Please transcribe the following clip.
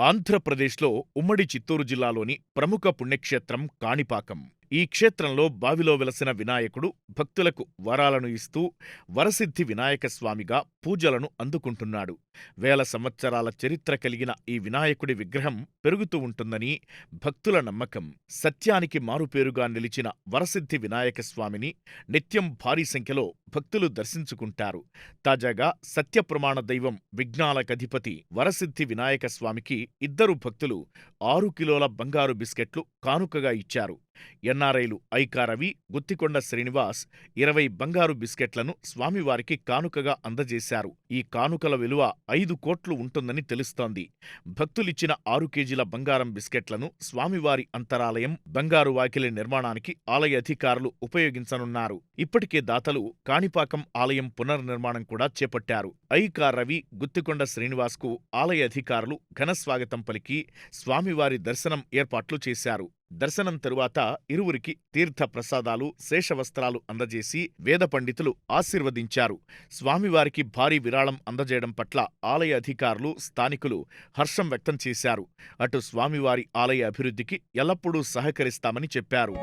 ఆంధ్రప్రదేశ్లో ఉమ్మడి చిత్తూరు జిల్లాలోని ప్రముఖ పుణ్యక్షేత్రం కాణిపాకం. ఈ క్షేత్రంలో బావిలో వెలసిన వినాయకుడు భక్తులకు వరాలను ఇస్తూ వరసిద్ధి వినాయక స్వామిగా పూజలను అందుకుంటున్నాడు. వేల సంవత్సరాల చరిత్ర కలిగిన ఈ వినాయకుడి విగ్రహం పెరుగుతూ ఉంటుందని భక్తుల నమ్మకం. సత్యానికి మారుపేరుగా నిలిచిన వరసిద్ధి వినాయక స్వామిని నిత్యం భారీ సంఖ్యలో భక్తులు దర్శించుకుంటారు. తాజాగా సత్యప్రమాణ దైవం విఘ్నాలకధిపతి వరసిద్ధి వినాయక స్వామికి ఇద్దరు భక్తులు ఆరు కిలోల బంగారు బిస్కెట్లు కానుకగా ఇచ్చారు. ఎన్నారైలు ఐకారవి గుత్తికొండ శ్రీనివాస్ ఇరవై బంగారు బిస్కెట్లను స్వామివారికి కానుకగా అందజేశారు. ఈ కానుకల విలువ ఐదు కోట్లు ఉంటుందని తెలుస్తోంది. భక్తులిచ్చిన ఆరు కేజీల బంగారం బిస్కెట్లను స్వామివారి అంతరాలయం, బంగారు వాకిలి నిర్మాణానికి ఆలయ అధికారులు ఉపయోగించనున్నారు. ఇప్పటికే దాతలు కాణిపాకం ఆలయం పునర్నిర్మాణం కూడా చేపట్టారు. ఐకారవి గుత్తికొండ శ్రీనివాస్కు ఆలయ అధికారులు ఘనస్వాగతం పలికి స్వామివారి దర్శనం ఏర్పాట్లు చేశారు. దర్శనం తరువాత ఇరువురికి తీర్థప్రసాదాలు శేషవస్త్రాలు అందజేసి వేద పండితులు ఆశీర్వదించారు. స్వామివారికి భారీ విరాళం అందజేయడం పట్ల ఆలయ అధికారులు, స్థానికులు హర్షం వ్యక్తం చేశారు. అటు స్వామివారి ఆలయ అభివృద్ధికి ఎల్లప్పుడూ సహకరిస్తామని చెప్పారు.